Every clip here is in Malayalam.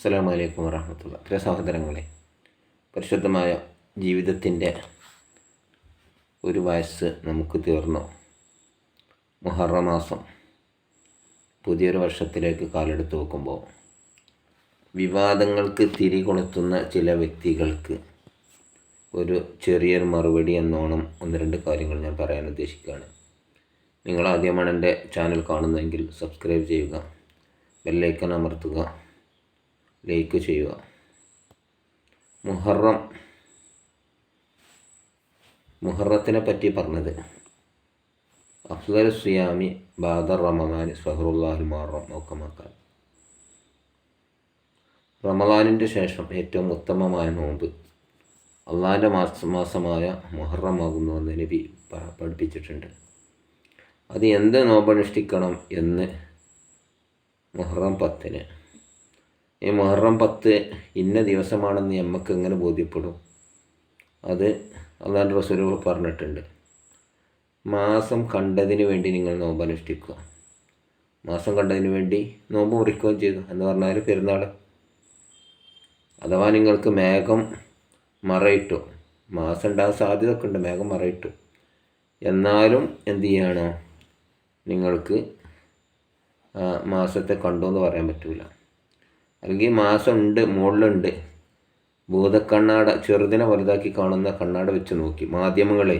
അസ്സാം വലൈക്കും വറഹമത്തുള്ള. പ്രിയ സഹോദരങ്ങളെ പരിശുദ്ധമായ ജീവിതത്തിന്റെ ഒരു വയസ്സ് നമുക്ക് തീർന്നു. മുഹറ മാസം പുതിയൊരു വർഷത്തിലേക്ക് കാലെടുത്ത് വെക്കുമ്പോൾ വിവാദങ്ങൾക്ക് തിരികൊളുത്തുന്ന ചില വ്യക്തികൾക്ക് ഒരു ചെറിയൊരു മറുപടി എന്നോണം ഒന്ന് രണ്ട് കാര്യങ്ങൾ ഞാൻ പറയാൻ ഉദ്ദേശിക്കുകയാണ്. നിങ്ങൾ ആദ്യമാണ് എന്റെ ചാനൽ കാണുന്നതെങ്കിൽ സബ്സ്ക്രൈബ് ചെയ്യുക ബെല്ലൈക്കൺ അമർത്തുക ലൈക്ക് ചെയ്യുക. മുഹറം. മുഹറത്തിനെ പറ്റി പറഞ്ഞത്. അഫ്സൽ സിയാമി ബാദർ റമദാൻ സഹറുല്ലാഹുൽ മുഹറം ഒക്കമാക്കാൻ റമദാനിന്റെ ശേഷം ഏറ്റവും ഉത്തമമായ നോമ്പ്. അള്ളാഹിന്റെ മാസ മാസമായ മുഹറമാകുന്നുവെന്ന് നബി പഠിപ്പിച്ചിട്ടുണ്ട്. അത് എന്ത് നോമ്പനുഷ്ഠിക്കണം എന്ന് മുഹറം പത്തിന് ഈ മുഹറം പത്ത് ഇന്ന ദിവസമാണെന്ന് നമുക്ക് എങ്ങനെ ബോധ്യപ്പെടും. അത് അള്ളാഹ് റസൂൽ പറഞ്ഞിട്ടുണ്ട്. മാസം കണ്ടതിന് വേണ്ടി നിങ്ങൾ നോമ്പ് അനുഷ്ഠിക്കുക. മാസം കണ്ടതിന് വേണ്ടി നോമ്പ് മുറിക്കുകയും ചെയ്തു എന്ന് പറഞ്ഞാൽ പെരുന്നാൾ അഥവാ നിങ്ങൾക്ക് മേഘം മറയിട്ടു മാസം ഉണ്ടാകാൻ സാധ്യത ഒക്കെ ഉണ്ട് മേഘം മറയിട്ടു. എന്നാലും എന്തു ചെയ്യണം? നിങ്ങൾക്ക് മാസത്തെ കണ്ടു എന്ന് പറയാൻ പറ്റില്ല അല്ലെങ്കിൽ മാസമുണ്ട് മുകളിലുണ്ട്. ഭൂതക്കണ്ണാട ചെറുതിനെ വലുതാക്കി കാണുന്ന കണ്ണാട വെച്ച് നോക്കി. മാധ്യമങ്ങളെ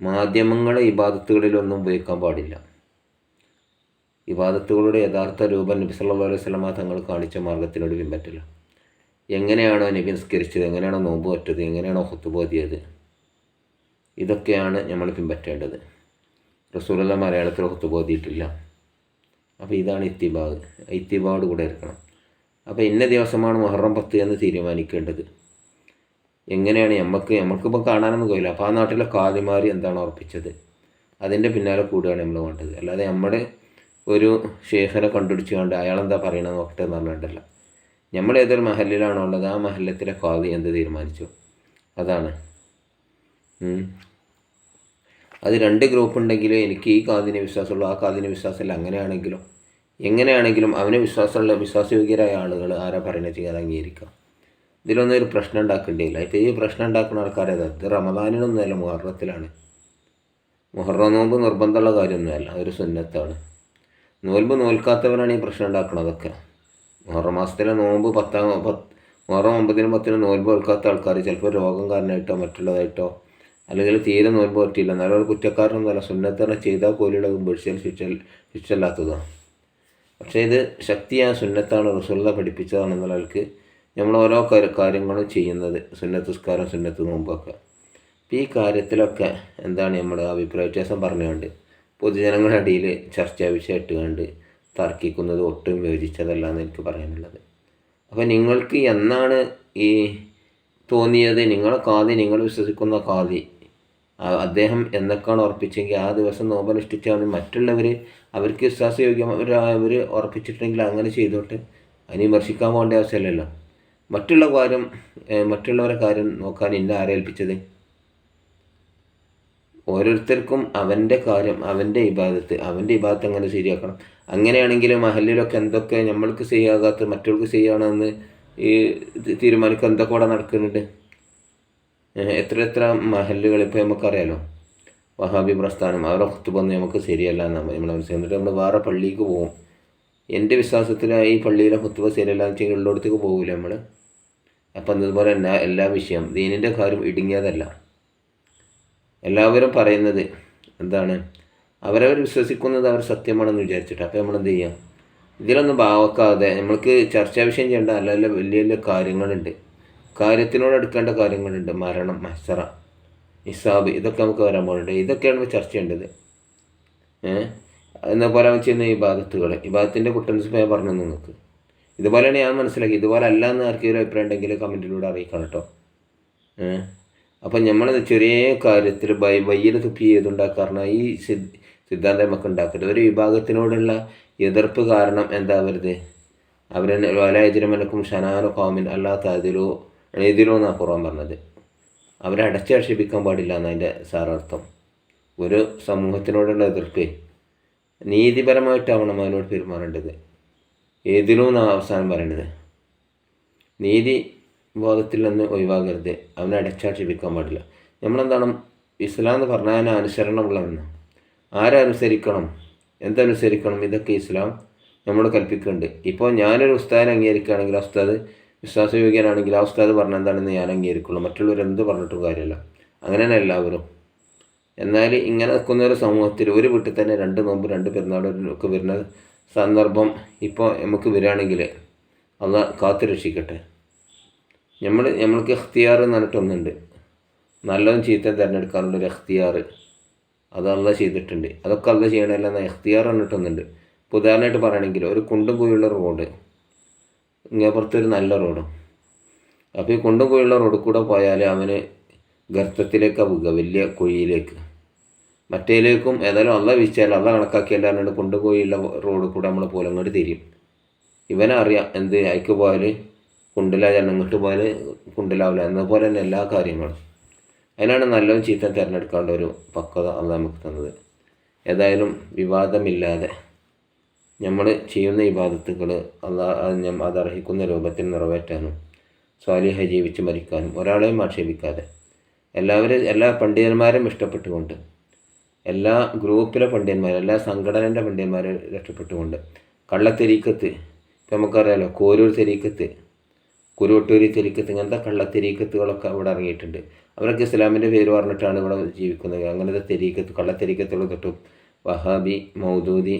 മാധ്യമങ്ങളെ ഇബാദത്തുകളിലൊന്നും ഉപയോഗിക്കാൻ പാടില്ല. ഇബാദത്തുകളുടെ യഥാർത്ഥ രൂപം നബി അലൈഹി വസല്ലമ തങ്ങൾ കാണിച്ച മാർഗത്തിനോട് പിൻപറ്റില്ല. എങ്ങനെയാണോ നബി നിസ്കരിച്ചത്? എങ്ങനെയാണോ നോമ്പ് പറ്റത് എങ്ങനെയാണോ ഹുത്തുബോധിയത് ഇതൊക്കെയാണ് നമ്മൾ പിൻപറ്റേണ്ടത്. റസൂലുള്ള മലയാളത്തിൽ ഹുത്തുബോധിയിട്ടില്ല അപ്പോൾ ഇതാണ് ഇത്തിബാഗ്. ഇത്തിബാട് കൂടെ ഇരിക്കണം അപ്പോൾ ഇന്ന ദിവസമാണ് മുഹറം പത്ത് എന്ന് തീരുമാനിക്കേണ്ടത്. എങ്ങനെയാണ് നമുക്ക് നമുക്കിപ്പോൾ കാണാനൊന്നും കഴിയില്ല. അപ്പോൾ ആ നാട്ടിലെ കാതിമാരി എന്താണ് ഉറപ്പിച്ചത്? അതിന്റെ പിന്നാലെ കൂടുകയാണ് നമ്മൾ വേണ്ടത്. അല്ലാതെ നമ്മുടെ ഒരു ഷേഖനെ കണ്ടുപിടിച്ച് കണ്ട് അയാളെന്താ പറയണത് നോക്കട്ടെ എന്ന് പറഞ്ഞിട്ടല്ല. നമ്മൾ ഏതൊരു മഹലിലാണോ ഉള്ളത് ആ മഹല്ലത്തിലെ കാതി എന്ത് തീരുമാനിച്ചു? അതാണ്. അത് രണ്ട് ഗ്രൂപ്പ് ഉണ്ടെങ്കിലും എനിക്ക് ഈ കാതിന് വിശ്വാസമുള്ളൂ ആ കാതിന് വിശ്വാസമില്ല. അങ്ങനെയാണെങ്കിലും? എങ്ങനെയാണെങ്കിലും അവനെ വിശ്വാസമുള്ള വിശ്വാസയോഗ്യരായ ആളുകൾ ആരാ പറയുന്നത് ചെയ്യാൻ അംഗീകരിക്കാം. ഇതിലൊന്നും ഒരു പ്രശ്നം ഉണ്ടാക്കേണ്ടിയില്ല. ഇപ്പോൾ ഈ പ്രശ്നം ഉണ്ടാക്കുന്ന ആൾക്കാരേതാ ഇത് റമദാനിനൊന്നുമല്ല മുഹറത്തിലാണ്. മുഹറം നോമ്പ് നിർബന്ധമുള്ള കാര്യമൊന്നുമല്ല അതൊരു സുന്നത്താണ്. നോൽമ്പ് നോൽക്കാത്തവരാണ് ഈ പ്രശ്നം ഉണ്ടാക്കുന്നതൊക്കെ മുഹറം മാസത്തിലെ നോമ്പ് പത്താം പത്ത് മുഹറം ഒമ്പതിനും പത്തിനും നോൽമ്പ് നോൽക്കാത്ത ആൾക്കാർ ചിലപ്പോൾ രോഗം കാരണമായിട്ടോ മറ്റുള്ളതായിട്ടോ അല്ലെങ്കിൽ തീരെ നോൽമ്പ് പറ്റിയില്ല. എന്നാലും ഒരു കുറ്റക്കാരനൊന്നുമല്ല സുന്നത്തറ ചെയ്താൽ പോലെയുള്ള ഉപേക്ഷിച്ചാൽ ശിക്ഷ ശിക്ഷല്ലാത്തതാണ് പക്ഷേ ഇത് ശക്തിയാ സുന്നത്താണ് റസുള്ള പഠിപ്പിച്ചതാണ് ആൾക്ക് നമ്മൾ ഓരോ കാര്യങ്ങളും ചെയ്യുന്നത് സുന്നത്ത് സ്കാരം സുന്നത്ത് നോമ്പൊക്കെ. ഈ കാര്യത്തിലൊക്കെ എന്താണ് നമ്മുടെ അഭിപ്രായ വ്യത്യാസം പറഞ്ഞുകൊണ്ട് പൊതുജനങ്ങളുടെ ഇടയിൽ ചർച്ചാ വിഷയമായിട്ട് കണ്ട് തർക്കിക്കുന്നത് ഒട്ടും യോജിച്ചതല്ല എന്ന് എനിക്ക് പറയാനുള്ളത്. അപ്പോൾ നിങ്ങൾക്ക് എന്നാണ് ഈ തോന്നിയത്? നിങ്ങളെ കാതി നിങ്ങൾ വിശ്വസിക്കുന്ന കാതി അദ്ദേഹം എന്നൊക്കെയാണ് ഉറപ്പിച്ചെങ്കിൽ ആ ദിവസം നോമ്പനുഷ്ഠിച്ചാൽ മറ്റുള്ളവർ അവർക്ക് വിശ്വാസയോഗ്യം അവർ ഉറപ്പിച്ചിട്ടുണ്ടെങ്കിൽ അങ്ങനെ ചെയ്തോട്ടെ. അതിന് വിമർശിക്കാൻ പോകേണ്ട ആവശ്യമില്ലല്ലോ. മറ്റുള്ള കാര്യം മറ്റുള്ളവരെ കാര്യം നോക്കാൻ ഇന്ന ആരെ ഏൽപ്പിച്ചത്? ഓരോരുത്തർക്കും അവന്റെ കാര്യം അവന്റെ ഇബാദത്ത് അവന്റെ ഇബാദത്ത് അങ്ങനെ ശരിയാക്കണം? അങ്ങനെയാണെങ്കിൽ മഹലിലൊക്കെ എന്തൊക്കെ നമ്മൾക്ക് ചെയ്യാകാത്ത മറ്റുള്ളവർക്ക് ചെയ്യണമെന്ന് ഈ തീരുമാനിക്കുക എന്തൊക്കെ അവിടെ നടക്കുന്നുണ്ട്? എത്ര എത്ര മഹലുകൾ ഇപ്പോൾ നമുക്കറിയാലോ. വഹാബി പ്രസ്ഥാനം അവരുടെ കുത്തുബൊന്നും നമുക്ക് ശരിയല്ല എന്നാണ് നമ്മൾ എന്നിട്ട് നമ്മൾ വേറെ പള്ളിക്ക് പോകും എന്റെ വിശ്വാസത്തിൽ ഈ പള്ളിയിലെ കുത്തുവ ശരിയല്ല എന്ന് വെച്ചാൽ ഉള്ളിടത്തേക്ക് പോകില്ല നമ്മൾ അപ്പം അതുപോലെ എല്ലാ എല്ലാ വിഷയം ദീനിന്റെ കാര്യം ഇടുങ്ങിയതല്ല. എല്ലാവരും പറയുന്നത് എന്താണ്? അവരവർ വിശ്വസിക്കുന്നത് അവർ സത്യമാണെന്ന് വിചാരിച്ചിട്ട്. അപ്പോൾ നമ്മൾ എന്ത് ചെയ്യാം? ഇതിലൊന്നും ഭാവക്കാതെ നമ്മൾക്ക് ചർച്ചാ വിഷയം ചെയ്യേണ്ട അല്ല വലിയ വലിയ കാര്യങ്ങളുണ്ട്. കാര്യത്തിനോട് എടുക്കേണ്ട കാര്യങ്ങളുണ്ട്. മരണം മസറ ഇസാബ് ഇതൊക്കെ നമുക്ക് വരാൻ പോകുന്നുണ്ട് ഇതൊക്കെയാണ് നമ്മൾ ചർച്ച ചെയ്യേണ്ടത്. ഏഹ് എന്ന പോലെ ചെയ്യുന്ന ഈ ഭാഗത്തിന്റെ കുട്ടൻസ് ഞാൻ പറഞ്ഞു നിങ്ങൾക്ക്. ഇതുപോലെയാണ് ഞാൻ മനസ്സിലാക്കി ഇതുപോലെ അല്ല എന്ന് ആർക്കെങ്കിലും അഭിപ്രായം ഉണ്ടെങ്കിൽ കമന്റിലൂടെ അറിയിക്കണം കേട്ടോ. അപ്പം നമ്മൾ ചെറിയ കാര്യത്തിൽ ബൈ വയ്യൽ തുപ്പി ചെയ്തുണ്ടാക്കാറുണ്ട് ഈ സിദ് സിദ്ധാന്തം നമുക്ക് ഉണ്ടാക്കരുത്. ഒരു വിഭാഗത്തിനോടുള്ള എതിർപ്പ് കാരണം എന്താവരുത്? അവരെ വലായതിരമനക്കും ഷനാനോ കോമിൻ അല്ലാത്ത അതിലോ ഇതിലോ എന്നാണ് ഖുർആൻ പറഞ്ഞത്. അവരെ അടച്ചാക്ഷേപിക്കാൻ പാടില്ല എന്നതിന്റെ സാരാർത്ഥം. ഒരു സമൂഹത്തിനോടുള്ള എതിർപ്പ് നീതിപരമായിട്ടാവണം അതിനോട് പെരുമാറേണ്ടത്. ഏതിലും എന്നാണ് അവസാനം പറയേണ്ടത് നീതി ബോധത്തിൽ നിന്ന് ഒഴിവാകരുത്. അവനെ അടച്ചാക്ഷേപിക്കാൻ പാടില്ല. നമ്മളെന്താണ്? ഇസ്ലാം എന്ന് പറഞ്ഞാൽ അനുസരണമുള്ളവെന്ന് ആരനുസരിക്കണം എന്തനുസരിക്കണം ഇതൊക്കെ ഇസ്ലാം നമ്മൾ കൽപ്പിക്കുന്നുണ്ട്. ഇപ്പോൾ ഞാനൊരു ഉസ്താദിനെ അംഗീകരിക്കുകയാണെങ്കിൽ ഉസ്താദ് വിശ്വാസയോഗ്യനാണെങ്കിൽ ആ ഉസ്താദ് പറഞ്ഞ എന്താണെന്ന് ഞാൻ അംഗീകരിക്കുള്ളൂ. മറ്റുള്ളവർ എന്ത് പറഞ്ഞിട്ടും കാര്യമല്ല. അങ്ങനെ തന്നെ എല്ലാവരും. എന്നാൽ ഇങ്ങനെ നിൽക്കുന്ന ഒരു സമൂഹത്തിൽ ഒരു വീട്ടിൽ തന്നെ രണ്ട് നോമ്പ് രണ്ട് പെരുന്നാളും ഒക്കെ വരുന്ന സന്ദർഭം ഇപ്പോൾ നമുക്ക് വരികയാണെങ്കിൽ അല്ല കാത്തു രക്ഷിക്കട്ടെ. നമ്മൾ നമ്മൾക്ക് എഖ്തിയാർ എന്ന് പറഞ്ഞിട്ടൊന്നുണ്ട് നല്ലതും തിരഞ്ഞെടുക്കാനുള്ള ഒരു എഖ്തിയാർ അത് അല്ല ചെയ്തിട്ടുണ്ട്. അതൊക്കെ അല്ല ചെയ്യണമല്ല എഖ്തിയാർ പറഞ്ഞിട്ടൊന്നുണ്ട് ഇപ്പോൾ ഉദാഹരണമായിട്ട് പറയുകയാണെങ്കിൽ ഒരു കുണ്ടും കുഴിയുള്ള റോഡ്. ഇങ്ങേപ്പുറത്തൊരു നല്ല റോഡും. അപ്പോൾ ഈ കുണ്ടും കുഴിയുള്ള റോഡിൽ കൂടെ പോയാൽ അവന് ഗർത്തത്തിലേക്കാണ് പോകുക വലിയ കുഴിയിലേക്ക്. മറ്റേലേക്കും ഏതായാലും അല്ല വിച്ചാൽ അല്ല കണക്കാക്കിയല്ലാണ്ട് കുണ്ടും കുഴിയുള്ള റോഡിൽ കൂടെ നമ്മൾ പോലെ അങ്ങോട്ട് തിരിയും ഇവനറിയാം എന്ത് അയക്ക് പോയാൽ കുണ്ടില ജനങ്ങോട്ട് പോയാൽ കുണ്ടിലാവില്ല. എന്നപോലെ തന്നെ എല്ലാ കാര്യങ്ങളും. അതിനാണ് നല്ലതും ചീത്ത തിരഞ്ഞെടുക്കേണ്ട ഒരു പക്വത അള്ള നമുക്ക് തന്നത്. ഏതായാലും വിവാദമില്ലാതെ. നമ്മൾ ചെയ്യുന്ന ഇബാദത്തുകൾ അത് അർഹിക്കുന്ന രൂപത്തിൽ നിറവേറ്റാനും സ്വാലിഹ ജീവിച്ച് മരിക്കാനും ഒരാളെയും ആക്ഷേപിക്കാതെ. എല്ലാവരും എല്ലാ പണ്ഡിതന്മാരും ഇഷ്ടപ്പെട്ടുകൊണ്ട് എല്ലാ ഗ്രൂപ്പിലെ പണ്ഡിതന്മാരും എല്ലാ സംഘടനന്റെ പണ്ഡിതന്മാരെ രക്ഷപ്പെട്ടുകൊണ്ട് കള്ളത്തെരീക്കത്ത് ഇപ്പം നമുക്കറിയാലോ കോരൂർ തെരീക്കത്ത് കുരുവട്ടൂരി തെരീക്കത്ത് ഇങ്ങനത്തെ കള്ളത്തെരീക്കത്തുകളൊക്കെ അവിടെ ഇറങ്ങിയിട്ടുണ്ട്. അവരൊക്കെ ഇസ്ലാമിന്റെ പേര് പറഞ്ഞിട്ടാണ് ഇവിടെ ജീവിക്കുന്നത്. അങ്ങനത്തെ തെരീക്കത്ത് കള്ളത്തെരീക്കത്തുകൾ തൊട്ടും വഹാബി മൗദൂദി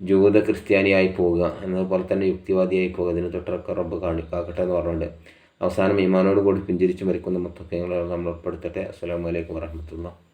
ജൂത ക്രിസ്ത്യാനിയായി പോവുക എന്നതുപോലെ തന്നെ യുക്തിവാദിയായി പോകുക ഇതിന് തൊട്ടൊക്കെ റബ്ബ് കാണിക്കാക്കട്ടെ എന്ന് പറഞ്ഞുകൊണ്ട് അവസാനം ഈമാനോട് കൂടി പിഞ്ചിരിച്ച് മരിക്കുന്ന മുത്തക്കങ്ങളെ നമ്മൾ ഉൾപ്പെടുത്തട്ടെ. അസ്സാം വലൈക്കും വരഹമത്തുള്ള